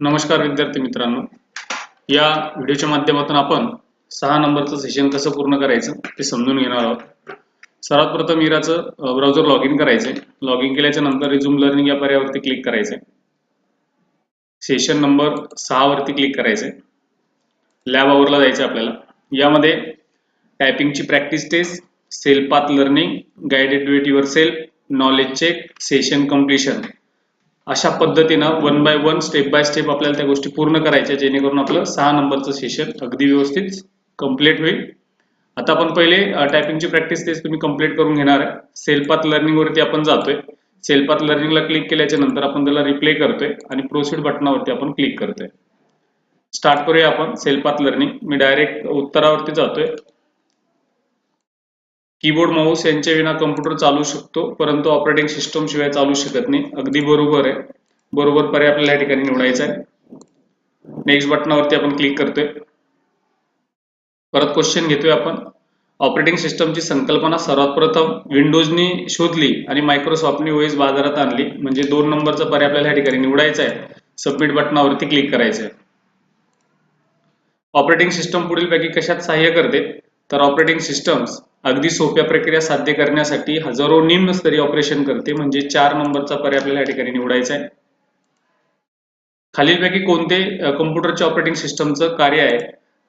नमस्कार विद्यार्थी मित्रांनो. या व्हिडिओच्या माध्यमातून आपण सहा नंबरचं सेशन कसं पूर्ण करायचं ते समजून घेणार आहोत. सर्वात प्रथम इराचं ब्राउझर लॉग इन करायचंय. लॉग इन केल्याच्यानंतर रिझ्युम लर्निंग या पर्यायावरती क्लिक करायचंय. सेशन नंबर सहा वरती क्लिक करायचंय. लॅब आवरला जायचं आपल्याला. यामध्ये टायपिंगची practice test self path learning guided do your self knowledge check session completion अशा पद्धतीनं one by one step by step आपल्याला त्या गोष्टी पूर्ण करायच्या जेणेकरून आपलं सहा नंबरचं सेशन अगदी व्यवस्थित कंप्लीट होईल. आता आपण पहिले टायपिंगची प्रॅक्टिस तेच तुम्ही कंप्लीट करून घेणार आहे. सेल्फात लर्निंग वरती आपण जातोय. सेल्फात लर्निंगला क्लिक केल्याच्यानंतर आपण त्याला रिप्ले करतोय आणि प्रोसीड बटनावरती आपण क्लिक करतोय. स्टार्ट करूया आपण. सेल्फात लर्निंग मी डायरेक्ट उत्तरावरती जातोय. कीबोर्ड माऊस यांच्या विना कम्प्युटर चालू शकतो परंतु ऑपरेटिंग सिस्टम शिवाय चालू शकत नाही. अगदी बरोबर आहे. बरोबर पर्याय आपल्याला या ठिकाणी निवडायचा आहे. नेक्स्ट बटनावरती आपण क्लिक करतोय. परत क्वेश्चन घेतोय आपण. ऑपरेटिंग सिस्टमची संकल्पना सर्वात प्रथम विंडोजनी शोधली आणि मायक्रोसॉफ्टनी ओएस बाजारात आणली. म्हणजे दोन नंबरचा पर्याय आपल्याला या ठिकाणी निवडायचा आहे. सबमिट बटनावरती क्लिक करायचं आहे. ऑपरेटिंग सिस्टम पुढीलपैकी कशात सहाय्य करते? तर ऑपरेटिंग सिस्टम्स अगदी सोप्या प्रक्रिया साध्य करण्यासाठी हजारो निम्न स्तरीय ऑपरेशन करते म्हणजे चार नंबरचा पर्याय आपल्याला या ठिकाणी निवडायचा आहे. खालीलपैकी कोणते कम्प्युटरच्या ऑपरेटिंग सिस्टमचं कार्य आहे?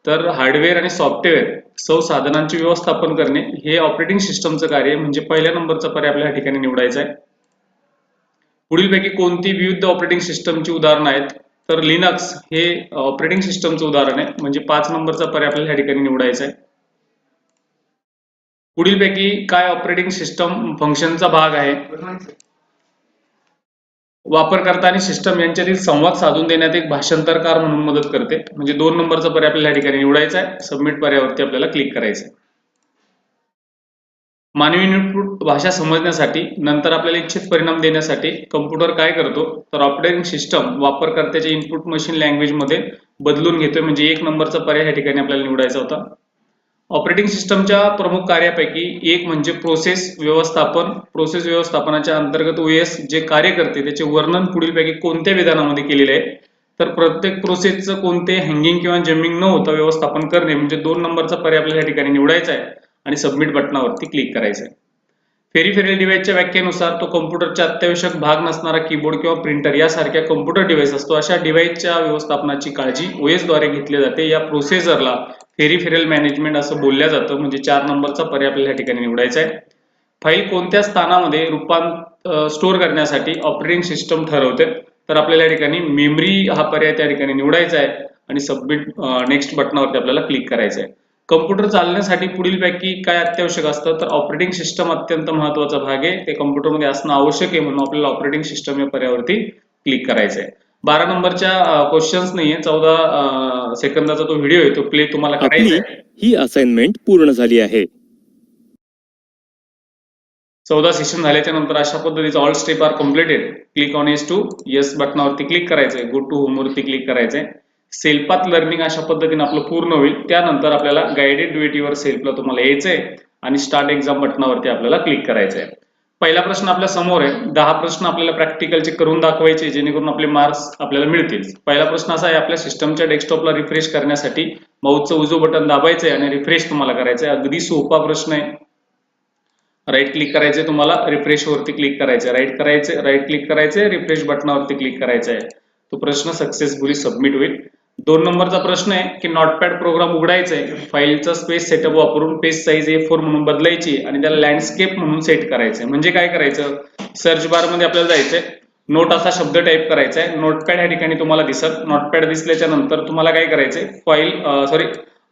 तर हार्डवेअर आणि सॉफ्टवेअर संसाधनांचे व्यवस्थापन करणे हे ऑपरेटिंग सिस्टमचं कार्य आहे म्हणजे पहिल्या नंबरचा पर्याय आपल्याला या ठिकाणी निवडायचा आहे. पुढीलपैकी कोणती विविध ऑपरेटिंग सिस्टमची उदाहरणं आहेत? तर लिनक्स हे ऑपरेटिंग सिस्टमचं उदाहरण आहे म्हणजे पाच नंबरचा पर्याय आपल्याला या ठिकाणी निवडायचा आहे. पुढीलपैकी काय ऑपरेटिंग सिस्टम फंक्शनचा भाग आहे? वापरकर्ता आणि सिस्टम यांच्यातील संवाद साधून देण्यात एक भाषांतरकार म्हणून मदत करते. म्हणजे दोन नंबरचा पर्याय आपल्याला या ठिकाणी निवडायचा आहे. सबमिट पर्यायावरती आपल्याला क्लिक करायचं आहे. मानवी इनपुट भाषा समजण्यासाठी नंतर आपल्याला इच्छित परिणाम देण्यासाठी कम्प्युटर काय करतो? तर ऑपरेटिंग सिस्टम वापरकर्त्याच्या इनपुट मशीन लँग्वेजमध्ये बदलून घेतोय. म्हणजे एक नंबरचा पर्याय या ठिकाणी आपल्याला निवडायचा होता. ऑपरेटिंग सिस्टमच्या प्रमुख कार्यापैकी एक म्हणजे प्रोसेस व्यवस्थापन. प्रोसेस व्यवस्थापनाच्या अंतर्गत ओएस जे कार्य करते त्याचे वर्णन पुढीलपैकी कोणत्या विधानामध्ये केलेले आहे? तर प्रत्येक प्रोसेसचं कोणते हँगिंग किंवा जमिंग न होता व्यवस्थापन करणे म्हणजे दोन नंबरचा पर्याय आपल्याला या ठिकाणी निवडायचा आहे आणि सबमिट बटनावरती क्लिक करायचं आहे. फेरीफेरल डिव्हाइसच्या व्याख्येनुसार तो कॉम्प्युटरचा अत्यावश्यक भाग नसणारा कीबोर्ड किंवा प्रिंटर यासारख्या कॉम्प्युटर डिव्हाइस असतो. अशा डिव्हाइसच्या व्यवस्थापनाची काळजी ओएसद्वारे घेतली जाते. या प्रोसेसरला फेरीफेरल मॅनेजमेंट असं बोलल्या जातं. म्हणजे चार नंबरचा पर्याय आपल्याला या ठिकाणी निवडायचा आहे. फाईल कोणत्या स्थानामध्ये रूपांत स्टोअर करण्यासाठी ऑपरेटिंग सिस्टम ठरवते? तर आपल्याला या ठिकाणी मेमरी हा पर्याय त्या ठिकाणी निवडायचा आहे. आणि सबमिट नेक्स्ट बटनावरती आपल्याला क्लिक करायचं आहे. कम्प्युटर चालण्यासाठी पुढीलपैकी काय अत्यावश्यक असतं? तर ऑपरेटिंग सिस्टम अत्यंत महत्त्वाचा भाग आहे. ते कम्प्युटरमध्ये असणं आवश्यक आहे म्हणून आपल्याला ऑपरेटिंग सिस्टम या पर्यावरती क्लिक करायचं आहे बारा नंबरच्या क्वेश्चन्स नाहीये. चौदा सेकंदाचा तो व्हिडिओ आहे. तो प्ले तुम्हाला करायचा आहे. ही असाइनमेंट पूर्ण झाली आहे. चौदा सेशन झाल्याच्यानंतर अशा पद्धतीचा all step are completed click on S to yes बटनावरती click करायचंय. गो टू होम वरती क्लिक करायचंय. सेल्फात लर्निंग अशा पद्धतीने आपलं पूर्ण होईल. त्यानंतर आपल्याला गायडेड वर सेल्फला तुम्हाला यायचंय आणि स्टार्ट एक्झाम बटनावरती आपल्याला क्लिक करायचं आहे पहिला प्रश्न आपल्यासमोर आहे. दहा प्रश्न आपल्याला प्रॅक्टिकलचे करून दाखवायचे जेणेकरून आपले मार्क्स आपल्याला मिळतील. पहिला प्रश्न असा आहे आपल्या सिस्टमच्या डेस्कटॉपला रिफ्रेश करण्यासाठी माऊसचं उजव बटन दाबायचं आहे आणि रिफ्रेश तुम्हाला करायचं आहे अगदी सोपा प्रश्न आहे. राईट क्लिक करायचे तुम्हाला रिफ्रेश वरती क्लिक करायचे राईट करायचे राईट क्लिक करायचे रिफ्रेश बटनावरती क्लिक करायचं आहे तो प्रश्न सक्सेसफुली सबमिट होईल. दोन नंबरचा प्रश्न आहे की नॉटपॅड प्रोग्राम उघडायचा आहे फाईलचा स्पेस सेटअप वापरून पेज साईज ए फोर म्हणून बदलायची आणि त्याला लँडस्केप म्हणून सेट करायचंय. म्हणजे काय करायचं? सर्च बारमध्ये आपल्याला जायचंय. नोट असा शब्द टाईप करायचा आहे नोटपॅड या ठिकाणी तुम्हाला दिसत. नोटपॅड दिसल्याच्या नंतर तुम्हाला काय करायचंय? फाईल सॉरी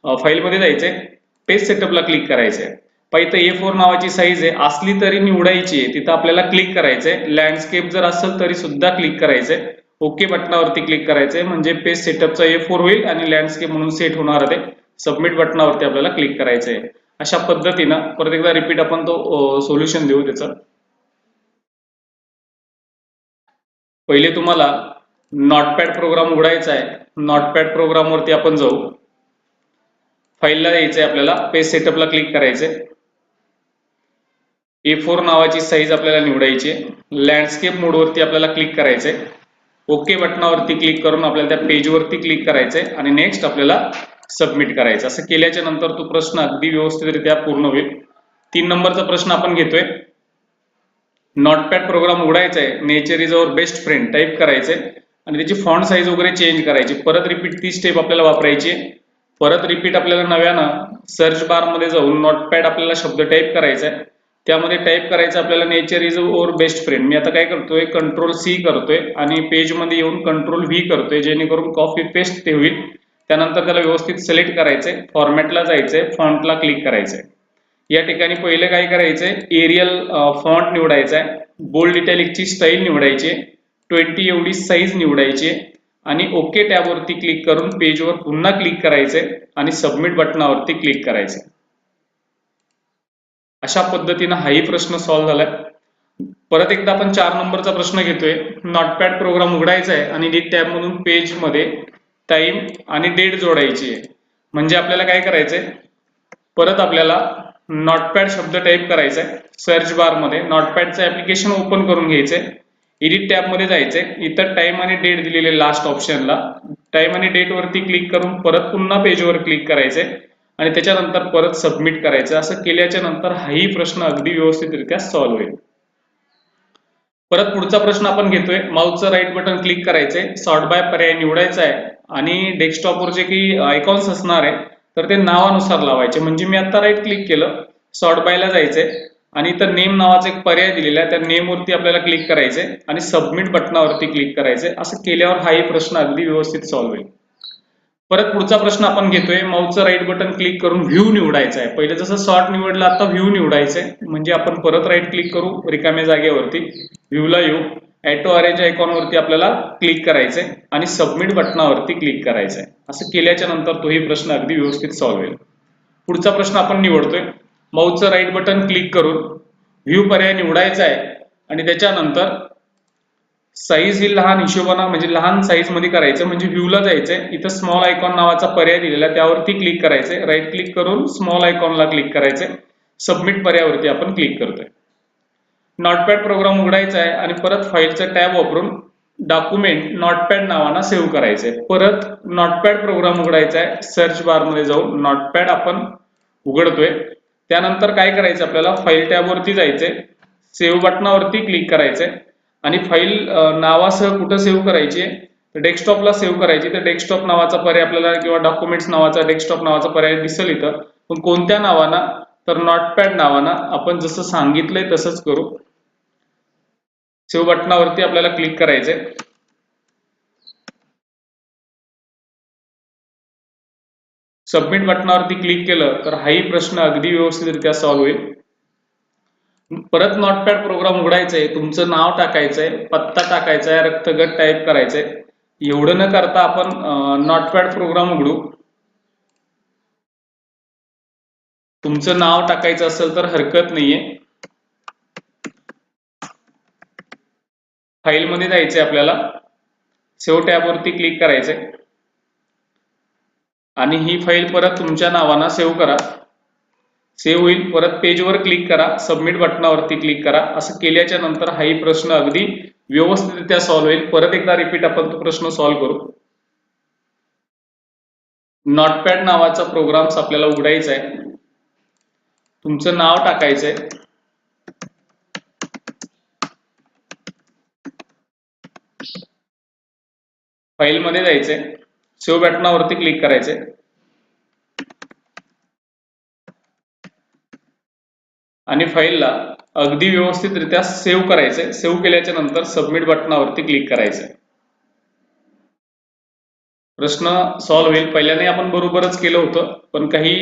फाईलमध्ये जायचंय. पेज सेटअपला क्लिक करायचंय. पाहिजे ए फोर नावाची साईज आहे. असली तरी निवडायची आहे. तिथं आपल्याला क्लिक करायचंय. लँडस्केप जर असेल तरी सुद्धा क्लिक करायचंय. ओके बटनावरती क्लिक करायचंय. म्हणजे पेज सेटअपचा ए फोर होईल आणि लँडस्केप म्हणून सेट होणार आहे सबमिट बटनावरती आपल्याला क्लिक करायचंय. अशा पद्धतीनं परत एकदा रिपीट आपण तो सोल्युशन देऊ त्याचं. पहिले तुम्हाला नॉटपॅड प्रोग्राम उघडायचा आहे. नॉटपॅड प्रोग्राम वरती आपण जाऊ. फाईलला यायचंय आपल्याला. पेज सेटअपला क्लिक करायचंय. ए फोर नावाची साईज आपल्याला निवडायची लँडस्केप मोडवरती आपल्याला क्लिक करायचंय. ओके बटनावरती क्लिक करून आपल्याला त्या पेजवरती क्लिक करायचंय आणि नेक्स्ट आपल्याला सबमिट करायचं. असं केल्याच्यानंतर तो प्रश्न अगदी व्यवस्थितरित्या पूर्ण होईल. तीन नंबरचा प्रश्न आपण घेतोय. नॉटपॅड प्रोग्राम उघडायचा आहे nature is our best friend type करायचंय. आणि त्याची फॉन्ट साईज वगैरे चेंज करायची. परत रिपीट ती स्टेप आपल्याला वापरायची परत रिपीट आपल्याला नव्यानं सर्च बारमध्ये जाऊन नॉटपॅड आपल्याला शब्द टाईप करायचा आहे त्यामध्ये टाईप करायचं आपल्याला nature is our best friend मी आता काय करतोय कंट्रोल सी करतोय आणि पेजमध्ये येऊन कंट्रोल व्ही करतोय जेणेकरून कॉपी पेस्ट ते होईल त्यानंतर त्याला व्यवस्थित सिलेक्ट करायचंय फॉर्मॅटला जायचंय फॉन्टला क्लिक करायचंय. या ठिकाणी पहिले काय करायचंय एरियल फॉन्ट निवडायचा आहे बोल्ड इटॅलिकची स्टाईल निवडायची आहे ट्वेंटी एवढी साईज निवडायची आहे आणि ओके टॅबवरती क्लिक करून पेजवर पुन्हा क्लिक करायचंय आणि सबमिट बटनावरती क्लिक करायचंय. अशा पद्धतीनं हाही प्रश्न सॉल्व्ह झालाय. परत एकदा आपण चार नंबरचा प्रश्न घेतोय. नॉटपॅड प्रोग्राम उघडायचा आहे आणि नीट टॅब मधून पेजमध्ये टाइम आणि डेट जोडायची आहे. म्हणजे आपल्याला काय करायचंय? परत आपल्याला नॉटपॅड शब्द टाईप करायचा आहे सर्च बारमध्ये नॉटपॅडचं ऍप्लिकेशन ओपन करून घ्यायचंय. एडिट टॅबमध्ये जायचंय. इथं टाइम आणि डेट दिलेले लास्ट ऑप्शनला टाइम आणि डेट वरती क्लिक करून परत पुन्हा पेजवर क्लिक करायचंय. आणि त्याच्यानंतर परत सबमिट करायचं. असं केल्याच्यानंतर हाही प्रश्न अगदी व्यवस्थितरित्या सॉल्व्ह होईल. परत पुढचा प्रश्न आपण घेतोय. माऊसचं राईट बटन क्लिक करायचंय. सॉर्ट बाय पर्याय निवडायचा आहे आणि डेस्कटॉपवर जे काही आयकॉन्स असणार आहे तर ते नावानुसार लावायचे. म्हणजे मी आता राईट क्लिक केलं सॉर्ट बायला जायचंय. आणि इथं नेम नावाचा एक पर्याय दिलेला आहे. त्या नेम वरती आपल्याला क्लिक करायचंय. आणि सबमिट बटनावरती क्लिक करायचंय. असं केल्यावर हाही प्रश्न अगदी व्यवस्थित सॉल्व्ह होईल. परत पुढचा प्रश्न आपण घेतोय. माऊचं राईट बटन क्लिक करून व्ह्यू निवडायचा आहे पहिले जसं शॉर्ट निवडलं आता व्ह्यू निवडायचंय. म्हणजे आपण परत राईट क्लिक करू रिकाम्या जागेवरती. व्ह्यूला येऊ. ऍटो आरेच्या आयकॉन वरती आपल्याला क्लिक करायचंय. आणि सबमिट बटनावरती क्लिक करायचंय. असं केल्याच्यानंतर तोही प्रश्न अगदी व्यवस्थित सॉल्व्ह होईल. पुढचा प्रश्न आपण निवडतोय. माऊचं राईट बटन क्लिक करून व्ह्यू पर्याय निवडायचा आहे आणि त्याच्यानंतर साईज ही लहान हिशोबाना म्हणजे लहान साईजमध्ये करायचं म्हणजे व्ह्यूला जायचंय. इथं स्मॉल आयकॉन नावाचा पर्याय दिलेला आहे त्यावरती क्लिक करायचंय. राईट क्लिक करून स्मॉल आयकॉनला क्लिक करायचंय. सबमिट पर्यायावरती आपण क्लिक करतोय. नॉटपॅड प्रोग्राम उघडायचा आहे आणि परत फाईलचा टॅब वापरून डॉक्युमेंट नॉटपॅड नावानं सेव्ह करायचंय. परत नॉटपॅड प्रोग्राम उघडायचा आहे. सर्च बारमध्ये जाऊन नॉटपॅड आपण उघडतोय. त्यानंतर काय करायचं आपल्याला? फाईल टॅबवरती जायचंय. सेव्ह बटनावरती क्लिक करायचंय. आणि फाईल नावासह कुठं सेव्ह करायची? तर डेस्कटॉपला सेव्ह करायची. तर डेस्कटॉप नावाचा पर्याय आपल्याला किंवा डॉक्युमेंट्स नावाचा डेस्कटॉप नावाचा पर्याय दिसेल इथं. पण कोणत्या नावाना? तर नॉटपॅड नावानं. आपण जसं सांगितलंय तसंच करू. सेव्ह बटनावरती आपल्याला क्लिक करायचंय. सबमिट बटनावरती क्लिक केलं तर हाही प्रश्न अगदी व्यवस्थितरित्या सॉल्व्ह होईल. परत नॉटपॅड प्रोग्राम उघडायचंय तुमचं नाव टाकायचंय पत्ता टाकायचा आहे रक्तगट टाईप करायचंय. एवढं न करता आपण नॉटपॅड प्रोग्राम उघडू. तुमचं नाव टाकायचं असेल तर हरकत नाहीये. फाईल मध्ये जायचंय आपल्याला. सेव्ह टॅबवरती क्लिक करायचंय. आणि ही फाईल परत तुमच्या नावानं सेव्ह करा. सेव्ह होईल. परत पेजवर क्लिक करा. सबमिट बटनावरती क्लिक करा. असं केल्याच्यानंतर हाही प्रश्न अगदी व्यवस्थितरित्या सॉल्व्ह होईल. परत एकदा रिपीट आपण तो प्रश्न सॉल्व्ह करू. नॉटपॅड नावाचा प्रोग्राम्स आपल्याला उघडायचा आहे. तुमचं नाव टाकायचंय फाईलमध्ये जायचंय. सेव्ह बटनावरती क्लिक करायचंय. आणि फाईलला अगदी व्यवस्थितरित्या सेव्ह करायचंय. सेव्ह केल्याच्यानंतर सबमिट बटनावरती क्लिक करायचंय. प्रश्न सॉल्व्ह होईल. पहिल्याने आपण बरोबरच केलं होतं. पण काही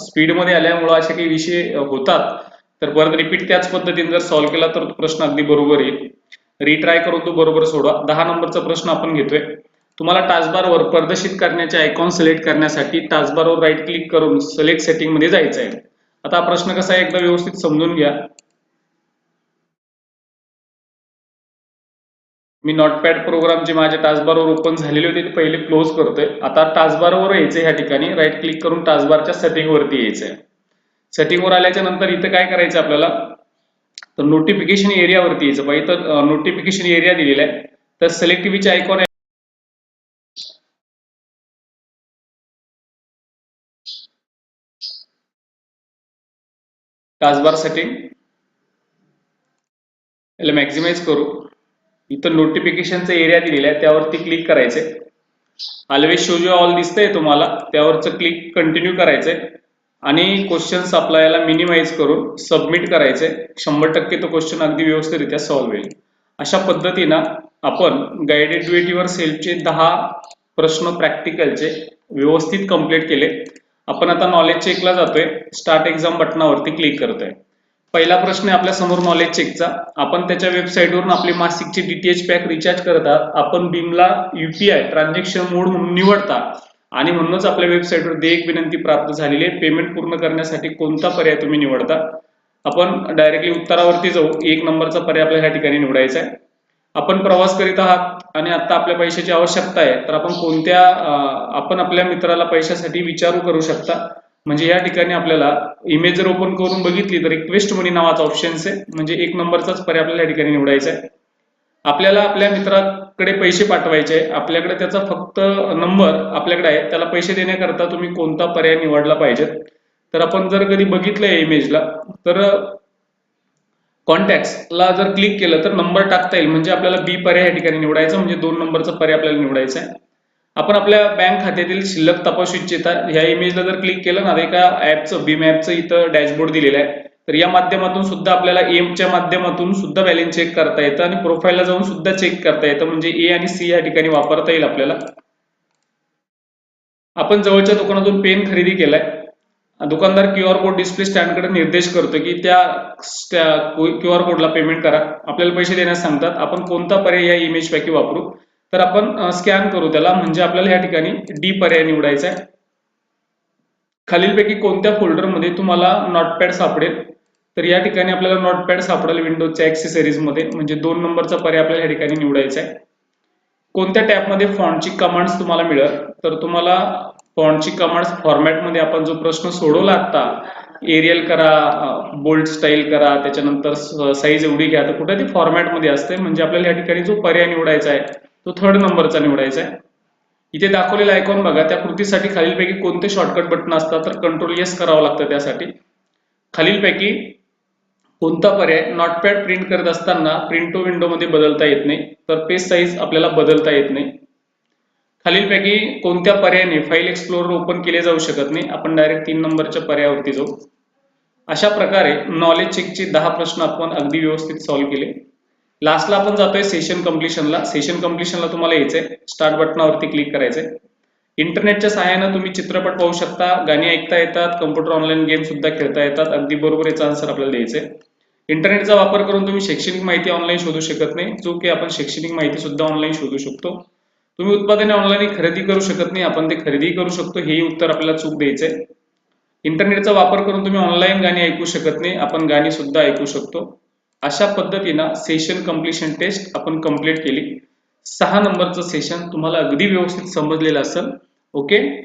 स्पीडमध्ये आल्यामुळं असे काही विषय होतात. तर परत रिपीट त्याच पद्धतीने जर सॉल्व्ह केला तर तो प्रश्न अगदी बरोबर येईल. रिट्राय करून तो बरोबर सोडवा. दहा नंबरचा प्रश्न आपण घेतोय. तुम्हाला टास्कबारवर प्रदर्शित करण्याचे आयकॉन सिलेक्ट करण्यासाठी टास्कबारवर राईट क्लिक करून सिलेक्ट सेटिंगमध्ये जायचं आहे आता हा प्रश्न कसा आहे एकदा व्यवस्थित समजून घ्या. मी नॉटपॅड प्रोग्राम जे माझ्या टास्कबारवर ओपन झालेले होते ते पहिले क्लोज करतोय. आता टास्कबारवर यायचं ह्या ठिकाणी. राईट क्लिक करून टास्कबारच्या सेटिंगवरती यायचंय. सेटिंगवर आल्याच्यानंतर इथं काय करायचं आपल्याला? तर नोटिफिकेशन एरियावरती यायचं. पाहिजे तर नोटिफिकेशन एरिया दिलेला आहे. तर सिलेक्टिव्हीचे आयकॉन आहे टास्कबार सेटिंग याला मॅक्झिमाइज करू. इथं नोटिफिकेशनचा एरिया दिलेला आहे त्यावरती क्लिक करायचे ऑलवेज शो यू ऑल दिसतंय तुम्हाला त्यावरचं क्लिक कंटिन्यू करायचंय. आणि क्वेश्चन्स आपल्याला मिनिमाइज करून सबमिट करायचे शंभर टक्के तो क्वेश्चन अगदी व्यवस्थितरित्या सॉल्व्ह होईल. अशा पद्धतीनं आपण गायडेड वर सेल्फचे दहा प्रश्न प्रॅक्टिकलचे व्यवस्थित कंप्लीट केले. आपण आता नॉलेज चेकला जातोय. स्टार्ट एक्झाम बटनावरती क्लिक करतोय. पहिला प्रश्न आहे आपल्यासमोर नॉलेज चेकचा आपण त्याच्या वेबसाईटवरून आपली मासिकची डीटीएच पॅक रिचार्ज करतात आपण बीमला युपीआय ट्रान्झॅक्शन मोड म्हणून निवडता. आणि म्हणूनच आपल्या वेबसाईटवर देयक विनंती प्राप्त झालेली आहे. पेमेंट पूर्ण करण्यासाठी कोणता पर्याय तुम्ही निवडता? आपण डायरेक्टली उत्तरावरती जाऊ. एक नंबरचा पर्याय आपल्या ह्या ठिकाणी निवडायचा आहे. आपण प्रवास करीत आहात आणि आता आपल्या पैशाची आवश्यकता आहे तर आपण कोणत्या आपण आपल्या मित्राला पैशासाठी विचारू करू शकता? म्हणजे या ठिकाणी आपल्याला इमेज जर ओपन करून बघितली तर रिक्वेस्ट मनी नावाचा ऑप्शन आहे. म्हणजे एक नंबरचाच पर्याय आपल्याला या ठिकाणी निवडायचा आहे. आपल्याला आपल्या मित्राकडे पैसे पाठवायचे आपल्याकडे त्याचा फक्त नंबर आपल्याकडे आहे. त्याला पैसे देण्याकरता तुम्ही कोणता पर्याय निवडला पाहिजे? तर आपण जर कधी बघितलंय इमेजला तर कॉन्टॅक्टला जर क्लिक केलं तर नंबर टाकता येईल. म्हणजे आपल्याला बी पर्याय या ठिकाणी निवडायचा म्हणजे दोन नंबरचा पर्याय आपल्याला निवडायचा आहे. आपण आपल्या बँक खात्यातील शिल्लक तपासू इच्छिता. ह्या इमेजला जर क्लिक केलं ना एका ऍपचं बीम ऍपचं इथं डॅशबोर्ड दिलेलं आहे. तर या माध्यमातून सुद्धा आपल्याला एमच्या माध्यमातून सुद्धा बॅलन्स चेक करता येतं आणि प्रोफाईलला जाऊन सुद्धा चेक करता येतं. म्हणजे ए आणि सी या ठिकाणी वापरता येईल आपल्याला. आपण जवळच्या दुकानातून पेन खरेदी केलाय. दुकानदार क्यू आर कोड डिस्प्ले स्टँडकडे निर्देश करतो की त्या क्यू आर कोडला पेमेंट करा. आपल्याला पैसे देण्यास सांगतात. आपण कोणता पर्याय या इमेज पैकी वापरू? तर आपण स्कॅन करू त्याला. म्हणजे आपल्याला या ठिकाणी डी पर्याय निवडायचा आहे. खालीलपैकी कोणत्या फोल्डरमध्ये तुम्हाला नॉटपॅड सापडेल? तर या ठिकाणी आपल्याला नॉटपॅड सापडेल विंडोजच्या ऍक्सेसरीजमध्ये. म्हणजे दोन नंबरचा पर्याय आपल्याला या ठिकाणी निवडायचा आहे. कोणत्या टॅबमध्ये फॉन्टची कमांड्स तुम्हाला मिळेल? तर तुम्हाला फॉन्टची कमांड फॉर्मॅटमध्ये आपण जो प्रश्न सोडवला आता एरियल करा बोल्ड स्टाईल करा त्याच्यानंतर साईज एवढी घ्या तर कुठे ती फॉर्मॅटमध्ये असते? म्हणजे आपल्याला या ठिकाणी जो पर्याय निवडायचा आहे तो थर्ड नंबरचा निवडायचा आहे. इथे दाखवलेला आयकॉन बघा त्या कृतीसाठी खालीलपैकी कोणते शॉर्टकट बटन असतात? तर कंट्रोल येस करावं लागतं त्यासाठी. खालीलपैकी कोणता पर्याय नॉटपॅड प्रिंट करत असताना प्रिंटो विंडो विंडोमध्ये बदलता येत नाही. तर पेज साईज आपल्याला बदलता येत नाही. खालीलपैकी कोणत्या पर्यायाने फाईल एक्सप्लोरर ओपन केले जाऊ शकत नाही आपण डायरेक्ट तीन नंबरच्या पर्यायावरती जाऊ. अशा प्रकारे नॉलेज चेकचे दहा प्रश्न आपण अगदी व्यवस्थित सॉल्व्ह केले. लास्टला आपण जातोय सेशन कम्प्लिशनला सेशन कम्प्लिशनला तुम्हाला यायचंय. स्टार्ट बटनावरती क्लिक करायचंय. इंटरनेटच्या सहाय्यानं तुम्ही चित्रपट पाहू शकता गाणी ऐकता येतात कम्प्युटर ऑनलाईन गेम सुद्धा खेळता येतात. अगदी बरोबर याचा आन्सर आपल्याला द्यायचंय. इंटरनेटचा वापर करून तुम्ही शैक्षणिक माहिती ऑनलाईन शोधू शकत नाही जो की आपण शैक्षणिक माहिती सुद्धा ऑनलाईन शोधू शकतो. तुम्ही उत्पादने ऑनलाईन खरेदी करू शकत नाही आपण ते खरेदी करू शकतो हेही उत्तर आपल्याला चूक द्यायचंय. इंटरनेटचा वापर करून तुम्ही ऑनलाईन गाणी ऐकू शकत नाही आपण गाणी सुद्धा ऐकू शकतो. अशा पद्धतीनं सेशन कम्प्लिशन टेस्ट आपण कंप्लीट केली. सहा नंबरचं सेशन तुम्हाला अगदी व्यवस्थित समजलेलं असेल. ओके